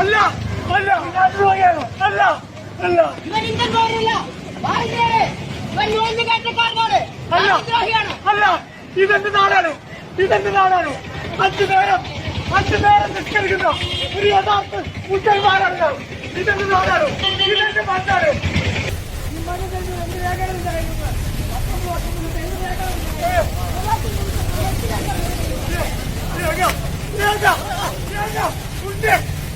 അല്ല അല്ല അല്ല അല്ല ഇവൻ ഇന്ത്യൻ ഭാരതീയരെ ഇവൻ നോട്ടുകെട്ടുകാരനാണ് അല്ല അല്ല ഇതെന്റെ നാടാണ് ഇതെന്റെ നാടാണ് അഞ്ചു നേരം അഞ്ചു നേരം നിഷ്കരിക്കുന്ന ഒരു യഥാർത്ഥ മുസൽമാനാണ്. ഇതെന്റെ നാടാണ് ഇതെന്റെ മണ്ണാണ് ഈ മണ്ണിൽ രേഖകളുണ്ട്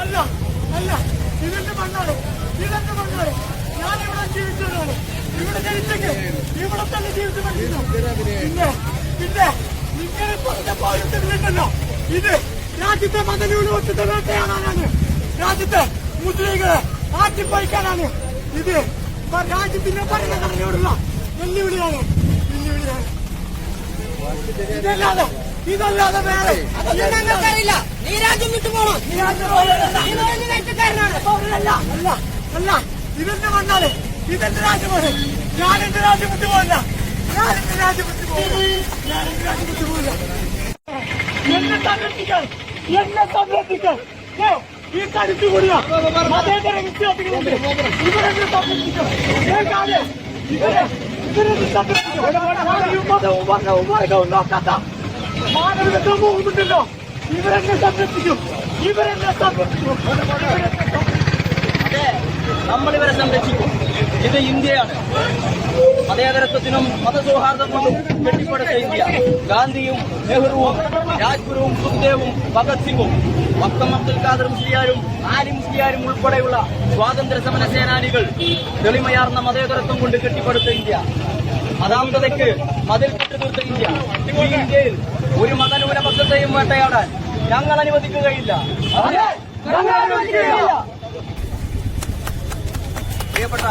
അല്ല അല്ല മണ്ണാണ് മണ്ണാണ് ഞാൻ ഇവിടെ ഇവിടെ ജനിച്ചെങ്കിൽ ഇവിടെ തന്നെ ജീവിച്ചു പിന്നെ പിന്നെ ഇത് രാജ്യത്തെ മതന്യൂനപക്ഷത്തെ വേട്ടയാടാനാണ് രാജ്യത്തെ മുസ്ലിങ്ങളെ ആട്ടിപ്പഴിക്കാനാണ് ഇത് രാജ്യത്തിന്റെ ഭരണഘടനയോടുള്ള വെല്ലുവിളിയാണ് വെല്ലുവിളിയാണ് ഇതല്ലാതെ ഇതല്ലാതെ വേറെ. ഞങ്ങൾക്കറിയില്ല. നീ രാജ്യം വിട്ടു പോകണം അല്ല അല്ല ഇതെന്റെ മണ്ണാണ് ഇതെന്റെ രാജ്യമാണ് ഞാൻ എന്റെ രാജ്യം വിട്ടു പോകില്ല ഞാൻ എന്റെ രാജ്യം വിട്ടു പോകില്ല ഞാൻ എന്റെ രാജ്യം വിട്ടു പോകില്ല എന്നെ സംരക്ഷിക്കാൻ എന്നെ സംരക്ഷിക്കാൻ. ഈ കരുത്തു കൂടിയ. മതേതര വിദ്യാർത്ഥികളുണ്ട് ഇവരെന്നെ സംരക്ഷിക്കാം. ഏ, കാര്യം ഇവരെ സംരക്ഷിക്കാം. മതവും വർണവും വർഗവും നോക്കാത്ത മാനവിക സമൂഹമുണ്ടല്ലോ ഇവരെന്നെ സംരക്ഷിക്കും. ഇവരെന്നെ സംരക്ഷിക്കും. അതെ നമ്മൾ ഇവരെ സംരക്ഷിക്കും. ഇത് ഇന്ത്യയാണ്. മതേതരത്വത്തിനും മതസൗഹാർദ്ദത്തിനും കെട്ടിപ്പടുത്ത ഇന്ത്യ. ഗാന്ധിയും നെഹ്റുവും രാജ്ഗുരുവും സുഖ്ദേവും ഭഗത് സിംഗും മക്കം അബ്ദുൽ ഖാദർ മുസ്ലിയാരും ആലി മുസ്ലിയാരും ഉൾപ്പെടെയുള്ള സ്വാതന്ത്ര്യ സമര സേനാനികൾ തെളിമയാർന്ന മതേതരത്വം കൊണ്ട് കെട്ടിപ്പടുത്ത ഇന്ത്യ. മതാന്തതയ്ക്ക് മതിൽ കെട്ടുതീർത്ത ഇന്ത്യ. ഇന്ത്യയിൽ ഒരു മതന്യൂനപക്ഷത്തെയും വേട്ടയാടാൻ ഞങ്ങൾ അനുവദിക്കുകയില്ല. അതിന് ഞങ്ങൾ അനുവദിക്കുകയില്ല. പ്രിയപ്പെട്ട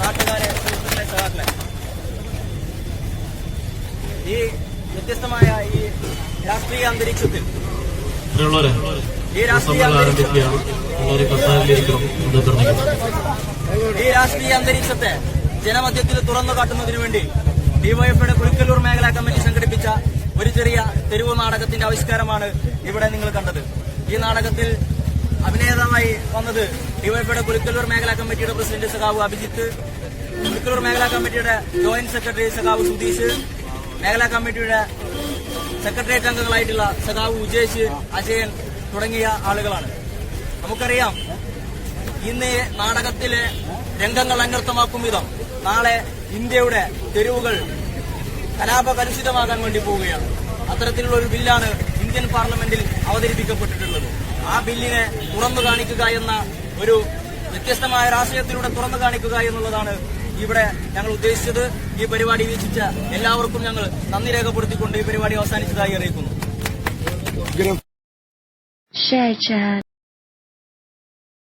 നാട്ടുകാരെ സുഹൃത്തുക്കളെ സഹാക്കളെ ഈ വ്യത്യസ്തമായ ഈ രാഷ്ട്രീയ അന്തരീക്ഷത്തിൽ ഈ രാഷ്ട്രീയ ഈ രാഷ്ട്രീയ അന്തരീക്ഷത്തെ ജനമധ്യത്തിൽ തുറന്നു കാട്ടുന്നതിനു വേണ്ടി ഡിവൈഎഫ്ഐയുടെ കുളിക്കല്ലൂർ മേഖലാ കമ്മിറ്റി സംഘടിപ്പിച്ച ഒരു ചെറിയ തെരുവ് നാടകത്തിന്റെ ആവിഷ്കാരമാണ് ഇവിടെ നിങ്ങൾ കണ്ടത്. ഈ നാടകത്തിൽ അഭിനേതാവായി വന്നത് ഡിവൈഎഫ്ഐയുടെ കുളിക്കല്ലൂർ മേഖലാ കമ്മിറ്റിയുടെ പ്രസിഡന്റ് സഖാവ് അഭിജിത്ത് കുളിക്കല്ലൂർ മേഖലാ കമ്മിറ്റിയുടെ ജോയിന്റ് സെക്രട്ടറി സഖാവ് സുധീഷ് മേഖലാ കമ്മിറ്റിയുടെ സെക്രട്ടേറിയറ്റ് അംഗങ്ങളായിട്ടുള്ള സഖാവ് ഉജേഷ് അജയൻ തുടങ്ങിയ ആളുകളാണ്. നമുക്കറിയാം ഇന്ന് നാടകത്തിലെ രംഗങ്ങൾ അന്വർത്ഥമാക്കും വിധം നാളെ ഇന്ത്യയുടെ തെരുവുകൾ കലാപകലുഷിതമാകാൻ വേണ്ടി പോവുകയാണ്. അത്തരത്തിലുള്ള ഒരു ബില്ലാണ് ഇന്ത്യൻ പാർലമെന്റിൽ അവതരിപ്പിക്കപ്പെട്ടിട്ടുള്ളത്. ആ ബില്ലിനെ തുറന്നു കാണിക്കുക എന്ന ഒരു വ്യത്യസ്തമായ രാഷ്ട്രീയത്തിലൂടെ തുറന്നു കാണിക്കുക എന്നുള്ളതാണ് ഇവിടെ ഞങ്ങൾ ഉദ്ദേശിച്ചത്. ഈ പരിപാടി വീക്ഷിച്ച എല്ലാവർക്കും ഞങ്ങൾ നന്ദി രേഖപ്പെടുത്തിക്കൊണ്ട് ഈ പരിപാടി അവസാനിച്ചതായി അറിയിക്കുന്നു.